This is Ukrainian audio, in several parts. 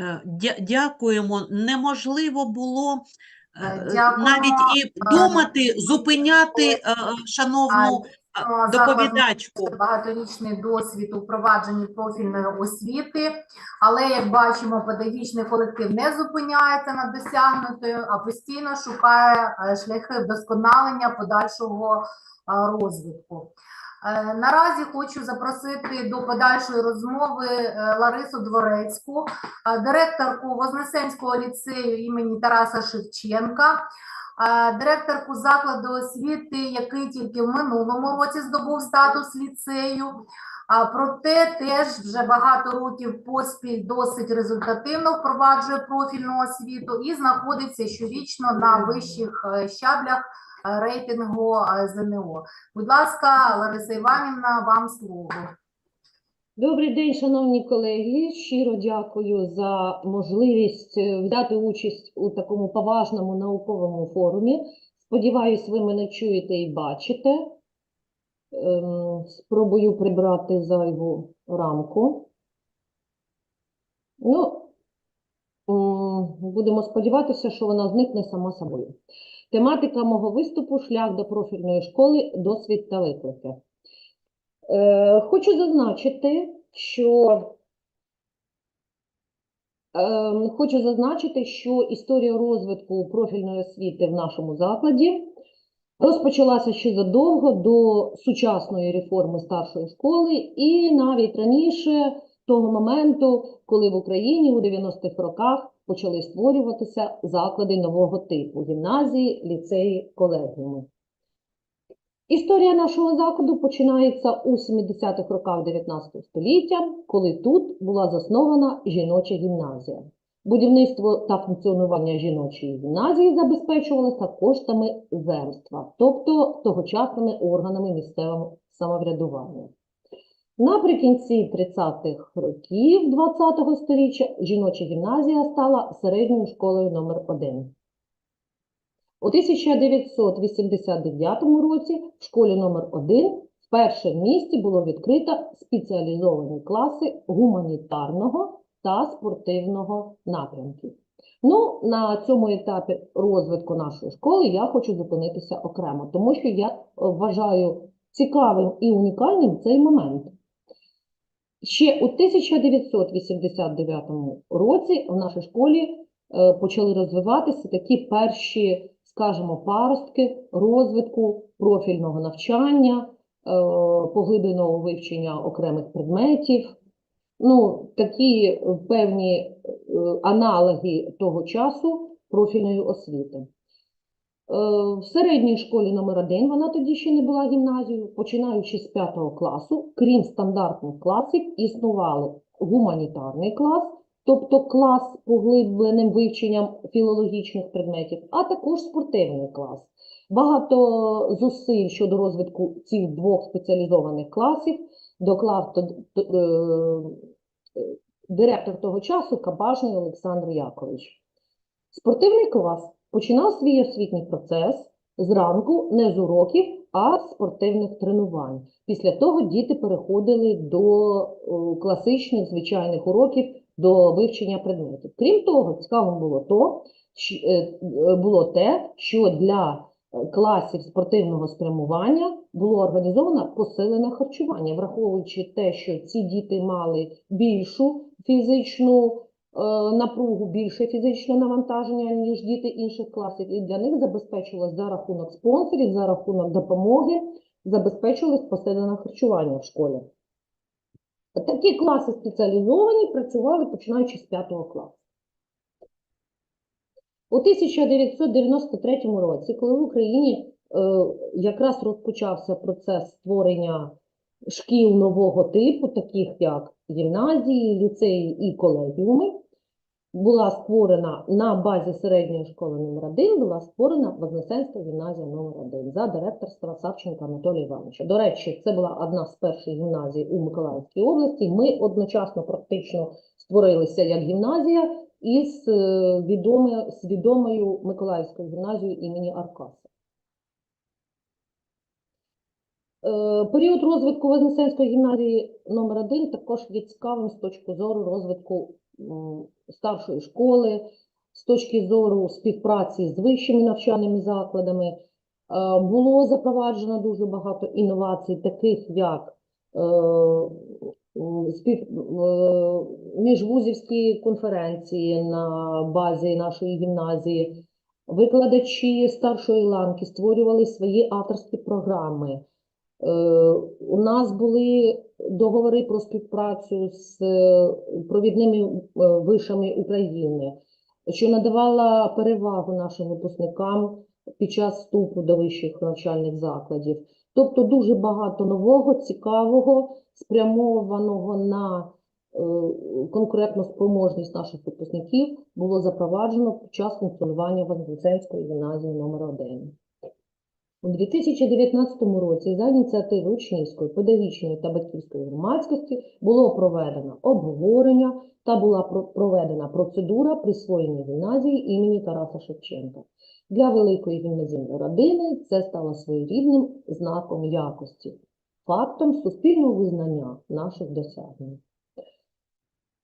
Е, дя- Дякуємо. Неможливо було е, Е, дякуємо, навіть і думати, зупиняти шановну доповідачку. багаторічний досвід у впровадженні профільної освіти, але як бачимо, педагогічний колектив не зупиняється на досягнутою, а постійно шукає шляхи вдосконалення подальшого розвитку. Е, Наразі хочу запросити до подальшої розмови е, Ларису Дворецьку, е, директорку Вознесенського ліцею імені Тараса Шевченка, директорку закладу освіти, який тільки в минулому році здобув статус ліцею. А проте теж вже багато років поспіль досить результативно впроваджує профільну освіту і знаходиться щорічно на вищих щаблях рейтингу е, ЗНО. Будь ласка, Лариса Іванівна, вам слово. Добрий день, шановні колеги. Щиро дякую за можливість е, взяти участь у такому поважному науковому форумі. Сподіваюсь, ви мене чуєте і бачите. Ем, Спробую прибрати зайву рамку. Ну, будемо сподіватися, що вона зникне сама собою. Тематика мого виступу шлях до профільної школи, досвід та виклики. Е, Хочу зазначити, що ем, хочу зазначити, що історія розвитку профільної освіти в нашому закладі розпочалася ще задовго до сучасної реформи старшої школи, і навіть раніше того моменту, коли в Україні у 90-х роках почали створюватися заклади нового типу гімназії, ліцеї, колегіуми. Історія нашого закладу починається у 70-х роках 19 століття, коли тут була заснована жіноча гімназія. Будівництво та функціонування жіночої гімназії забезпечувалося коштами земства, тобто тогочасними органами місцевого самоврядування. Наприкінці 30-х років 20-го століття жіноча гімназія стала середньою школою номер 1 у 1989 році в школі номер 1 вперше в місті було відкрито спеціалізовані класи гуманітарного та спортивного напрямків. Ну, на цьому етапі розвитку нашої школи я хочу зупинитися окремо, тому що я е, вважаю цікавим і унікальним цей момент. Ще у 1989 році в нашій школі е, почали розвиватися такі перші, скажімо, паростки розвитку профільного навчання, е, поглибленого вивчення окремих предметів. Ну, такі е, певні аналоги того часу профільної освіти. Е, В середній школі номер 1 вона тоді ще не була гімназією, починаючи з 5 класу, крім стандартних класів, існували гуманітарний клас, тобто клас з поглибленим вивченням філологічних предметів, а також спортивний клас. Багато зусиль щодо розвитку цих двох спеціалізованих класів доклав то- е, директор того часу Кабажний Олександр Якович. Спортивний клас починав свій освітній процес зранку не з уроків, а з спортивних тренувань. Після того діти переходили до е, класичних звичайних уроків, до вивчення предметів. Крім того, цікавим було то, е, е, було те, що для класів спортивного спрямування було організовано посилене харчування, враховуючи те, що ці діти мали більшу фізичну напругу, більше фізичне навантаження, ніж діти інших класів, і для них забезпечувалось за рахунок спонсорів, за рахунок допомоги, забезпечувалось посилене харчування в школі. Такі класи спеціалізовані працювали починаючи з 5 класу. У 1993 році, коли в Україні е, якраз розпочався процес створення шкіл нового типу, таких як гімназії, ліцеї і колегіуми, була створена на базі середньої школи номер 1 була створена Вознесенська гімназія номер 1 за директорства Савченка Анатолія Івановича. До речі, це була одна з перших гімназій у Миколаївській області. Ми одночасно практично створилися як гімназія із е, відоме, з відомою Миколаївською гімназією імені Аркаса. Е, Період розвитку Вознесенської гімназії номер 1 також є цікавим з точки зору розвитку старшої школи, з точки зору співпраці з вищими навчальними закладами. Е, Було запроваджено дуже багато інновацій, таких як е, спів, е, міжвузівські конференції на базі нашої гімназії. Викладачі старшої ланки створювали свої авторські програми. Е, У нас були договори про співпрацю з е, провідними е, вишами України, що надавала перевагу нашим випускникам під час вступу до вищих навчальних закладів. Тобто дуже багато нового, цікавого, спрямованого на конкурентну спроможність наших випускників було запроваджено під час функціонування Вознесенської гімназії номер 1 У 2019 році за ініціативи учнівської, педагогічної та батьківської громадськості було проведено обговорення та була проведена процедура присвоєння гімназії імені Тараса Шевченка. Для великої гімназійної родини це стало своєрідним знаком якості, фактом суспільного визнання наших досягнень.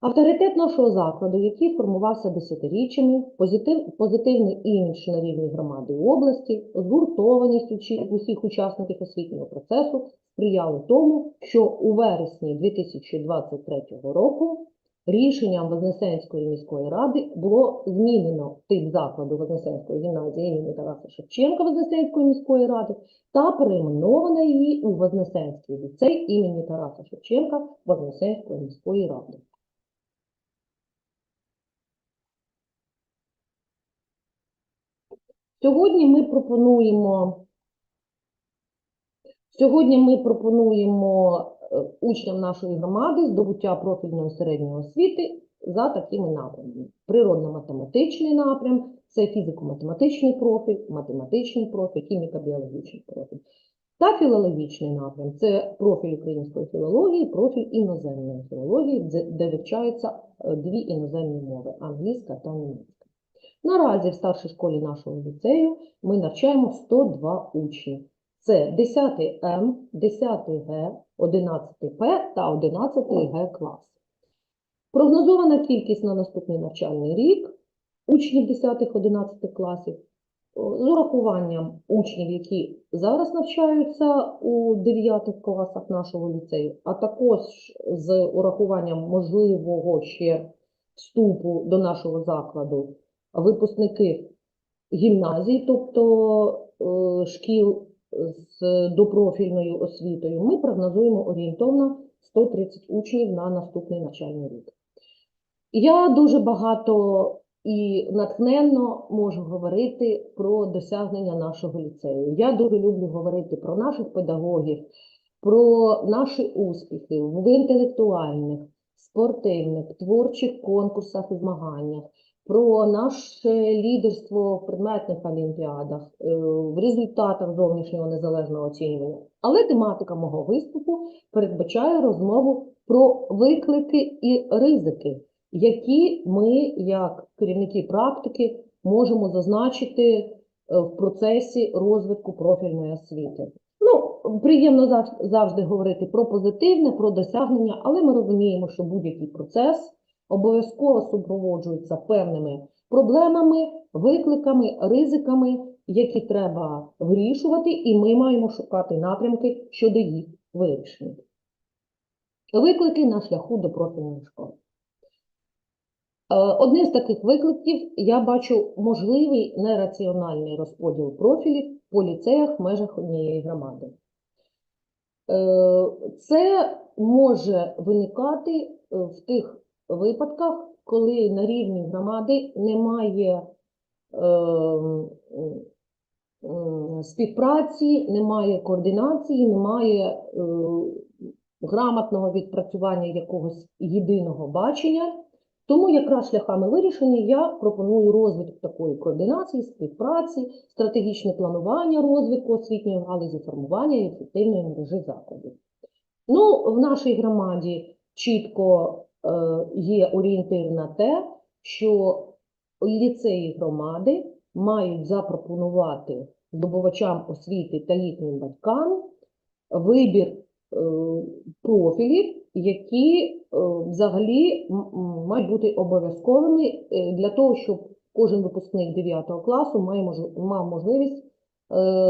Авторитет нашого закладу, який формувався десятиріччями, позитив, позитивний імідж на рівні громади і області, згуртованість усіх учасників освітнього процесу сприяли тому, що у вересні 2023 року рішенням Вознесенської міської ради було змінено тип закладу Вознесенської гімназії імені Тараса Шевченка Вознесенської міської ради та перейменовано її у Вознесенський ліцей імені Тараса Шевченка Вознесенської міської ради. Сьогодні ми пропонуємо Сьогодні ми пропонуємо е, учням нашої громади здобуття профільної середньої освіти за такими напрямами. Природно-математичний напрям це фізико-математичний профіль, математичний профіль, хіміко-біологічний профіль. Та філологічний напрям це профіль української філології, профіль іноземної філології, де- вивчаються е, дві іноземні мови англійська та німецька. Наразі в старшій школі нашого ліцею ми навчаємо 102 учні. Це 10 М, 10 Г, 11 П та 11 Г клас. Прогнозована кількість на наступний навчальний рік учнів 10-11 класів з урахуванням учнів, які зараз навчаються у 9 класах нашого ліцею, а також з урахуванням можливого ще вступу до нашого закладу випускники гімназій, тобто е, шкіл з допрофільною освітою, ми прогнозуємо орієнтовно 130 учнів на наступний навчальний рік. Я дуже багато і натхненно можу говорити про досягнення нашого ліцею. Я дуже люблю говорити про наших педагогів, про наші успіхи в інтелектуальних, спортивних, творчих конкурсах і змаганнях, про наше лідерство в предметних олімпіадах, е, в результатах зовнішнього незалежного оцінювання. Але тематика мого виступу передбачає розмову про виклики і ризики, які ми, як керівники практики, можемо зазначити е, в процесі розвитку профільної освіти. Ну, приємно завжди говорити про позитивне, про досягнення, але ми розуміємо, що будь-який процес обов'язково супроводжується певними проблемами, викликами, ризиками, які треба вирішувати, і ми маємо шукати напрямки щодо їх вирішення. Виклики на шляху до профільної школи. Е, Одним з таких викликів я бачу можливий нераціональний розподіл профілів по ліцеях в межах однієї громади. Е, Це може виникати е, в тих випадках, коли на рівні громади немає е, співпраці, немає координації, немає е, грамотного відпрацювання якогось єдиного бачення. Тому якраз шляхами вирішення я пропоную розвиток такої координації, співпраці, стратегічне планування розвитку освітньої галузі, формування і ефективної мережі закладів. Ну, в нашій громаді чітко є орієнтир на те, що ліцеї громади мають запропонувати здобувачам освіти та їхнім батькам вибір е, профілів які е, взагалі мають бути обов'язковими е, для того, щоб кожен випускник 9 класу мав можливість е,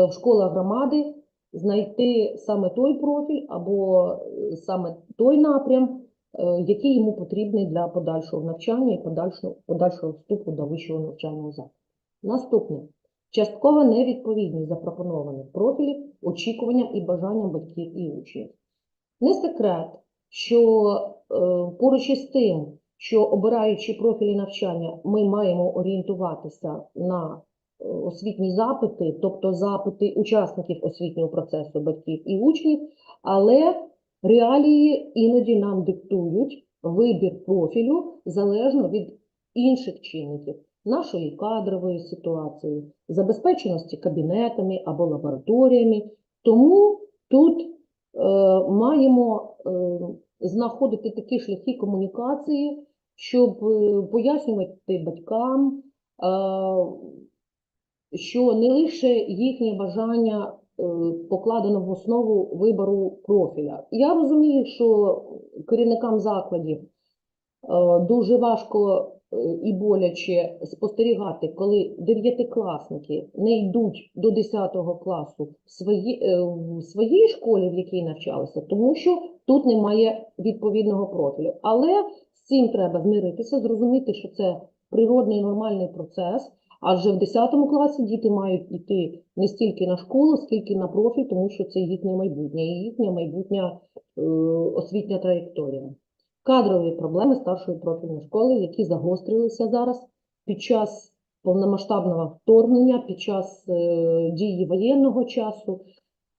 в школах громади знайти саме той профіль або е, саме той напрям, е, який йому потрібний для подальшого навчання і подальшого, подальшого вступу до вищого навчального закладу. Наступне. Часткова невідповідність запропонованих профілів очікуванням і бажанням батьків і учнів. Не секрет, що е, поруч із тим, що обираючи профілі навчання, ми маємо орієнтуватися на е, освітні запити, тобто запити учасників освітнього процесу, батьків і учнів, але реалії іноді нам диктують вибір профілю залежно від інших чинників нашої кадрової ситуації, забезпеченості кабінетами або лабораторіями. Тому тут е, маємо е, знаходити такі шляхи комунікації, щоб е, пояснювати батькам, е, що не лише їхнє бажання покладено в основу вибору профіля. Я розумію, що керівникам закладів е, дуже важко е, і боляче спостерігати, коли дев'ятикласники не йдуть до 10 класу в свої, е, в своїй школі, в якій навчалися, тому що тут немає відповідного профілю. Але з цим треба змиритися, зрозуміти, що це природний нормальний процес. Адже в 10 класі діти мають йти не стільки на школу, скільки на профіль, тому що це їхнє майбутнє, і їхня майбутня е, освітня траєкторія кадрові проблеми старшої профільної школи, які загострилися зараз під час повномасштабного вторгнення, під час е, дії воєнного часу.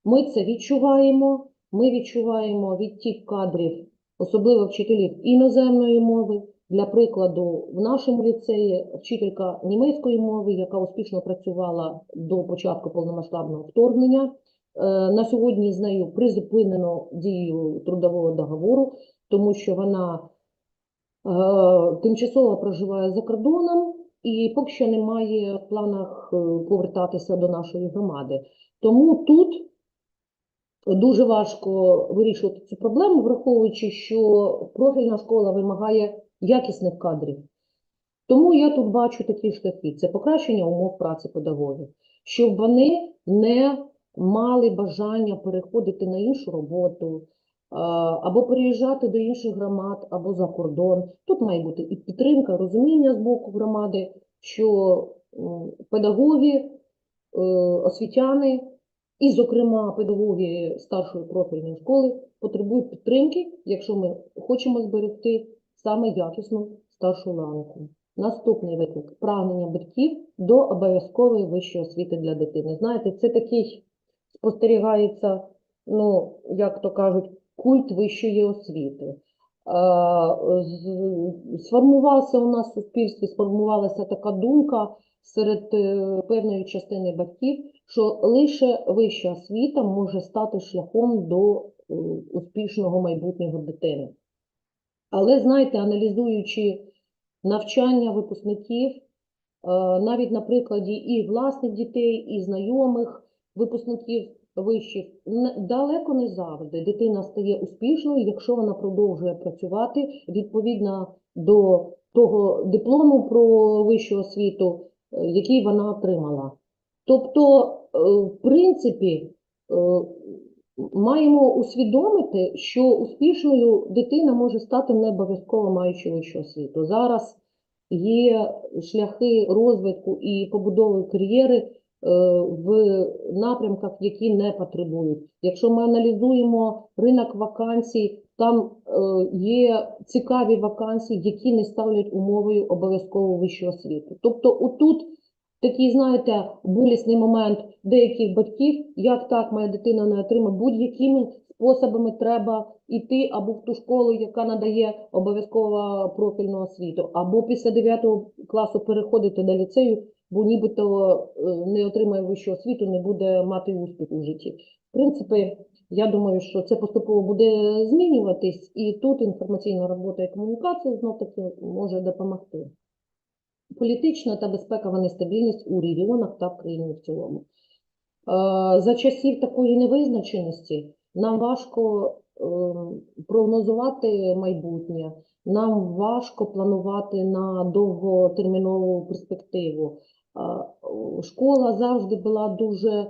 Ми це відчуваємо. Ми відчуваємо відтік кадрів, особливо вчителів іноземної мови. Для прикладу, в нашому ліцеї вчителька німецької мови, яка успішно працювала до початку повномасштабного вторгнення. Е, На сьогодні з нею призупинено дію трудового договору, тому що вона е, тимчасово проживає за кордоном і поки що не має в планах е, повертатися до нашої громади. Тому тут дуже важко вирішувати цю проблему, враховуючи, що профільна школа вимагає якісних кадрів. Тому я тут бачу такі шляхи: це покращення умов праці педагогів, щоб вони не мали бажання переходити на іншу роботу, або переїжджати до інших громад, або за кордон. Тут має бути і підтримка, розуміння з боку громади, що педагоги, е, освітяни, і, зокрема, педагоги старшої профільної школи потребують підтримки, якщо ми хочемо зберегти саме якісну старшу ланку. Наступний виклик прагнення батьків до обов'язкової вищої освіти для дитини. Знаєте, це такий спостерігається, ну, як то кажуть, культ вищої освіти. Сформувався у нас в суспільстві, сформувалася така думка серед е, певної частини батьків, що лише вища освіта може стати шляхом до е, успішного майбутнього дитини. Але знаєте, аналізуючи навчання випускників, е, навіть на прикладі і власних дітей, і знайомих випускників вищих, далеко не завжди дитина стає успішною, якщо вона продовжує працювати відповідно до того диплому про вищу освіту, е, який вона отримала. Тобто, е, в принципі, маємо усвідомити, що успішною дитина може стати не обов'язково маючи вищу освіту. Зараз є шляхи розвитку і побудови кар'єри е, в напрямках, які не потребують. Якщо ми аналізуємо ринок вакансій, там е, є цікаві вакансії, які не ставлять умовою обов'язково вищу освіту. Тобто, отут такий, знаєте, болісний момент деяких батьків, як так моя дитина не отримає, будь-якими способами треба йти або в ту школу, яка надає обов'язково профільну освіту, або після 9 класу переходити до ліцею, бо нібито е, не отримає вищу освіту, не буде мати успіх у житті. В принципі, я думаю, що це поступово буде змінюватись, і тут інформаційна робота і комунікація знов таки може допомогти політична та безпекова нестабільність у регіонах та в країні в цілому. Е, За часів такої невизначеності нам важко ем, прогнозувати майбутнє, нам важко планувати на довготермінову перспективу. Школа завжди була дуже е,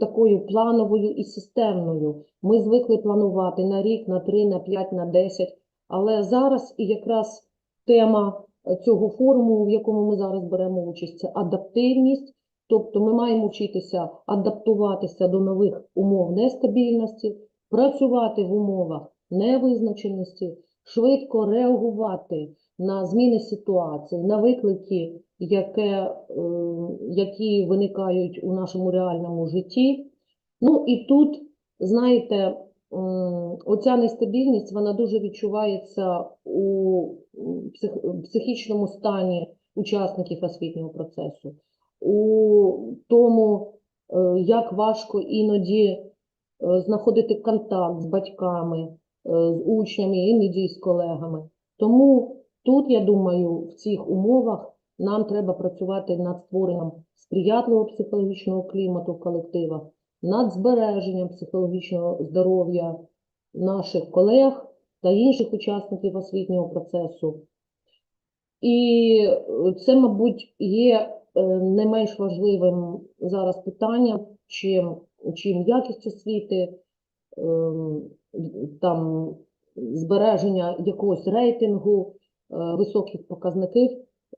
такою плановою і системною. Ми звикли планувати на рік, на три, на п'ять, на десять. Але зараз і якраз тема е, цього форуму, в якому ми зараз беремо участь, це адаптивність. Тобто ми маємо вчитися адаптуватися до нових умов нестабільності, працювати в умовах невизначеності, швидко реагувати на зміни ситуації, на виклики, яке, е, які виникають у нашому реальному житті. Ну і тут, знаєте, оця нестабільність, вона дуже відчувається у псих- психічному стані учасників освітнього процесу, у тому, е, як важко іноді е, знаходити контакт з батьками, е, з учнями, іноді з колегами. Тому тут, я думаю, в цих умовах нам треба працювати над створенням сприятливого психологічного клімату в колективах, над збереженням психологічного здоров'я наших колег та інших учасників освітнього процесу. І е, це, мабуть, є е, не менш важливим зараз питанням, чим, чим якість освіти, ем, там збереження якогось рейтингу, е, високих показників.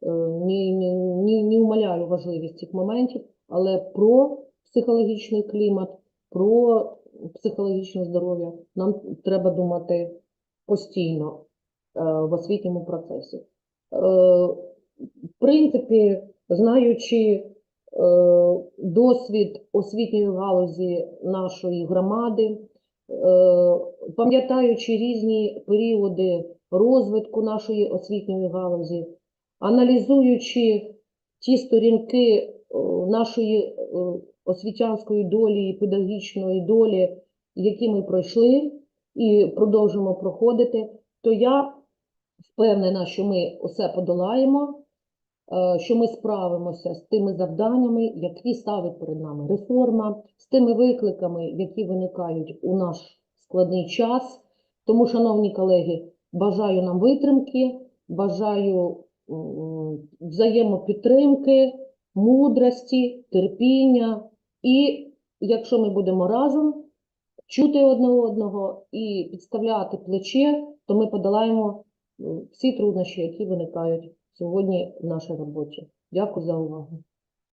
Е, Ні, ні, ні, умаляю важливість цих моментів, але про психологічний клімат, про психологічне здоров'я нам треба думати постійно е, в освітньому процесі. Е, В принципі, знаючи е, досвід освітньої галузі нашої громади, пам'ятаючи різні періоди розвитку нашої освітньої галузі, аналізуючи ті сторінки нашої освітянської долі і педагогічної долі, які ми пройшли і продовжимо проходити, то я впевнена, що ми усе подолаємо, е, що ми справимося з тими завданнями, які ставить перед нами реформа, з тими викликами, які виникають у наш складний час. Тому, шановні колеги, бажаю нам витримки, бажаю взаємопідтримки, мудрості, терпіння. І якщо ми будемо разом чути одне одного і підставляти плече, то ми подолаємо всі труднощі, які виникають сьогодні в нашій роботі. Дякую за увагу.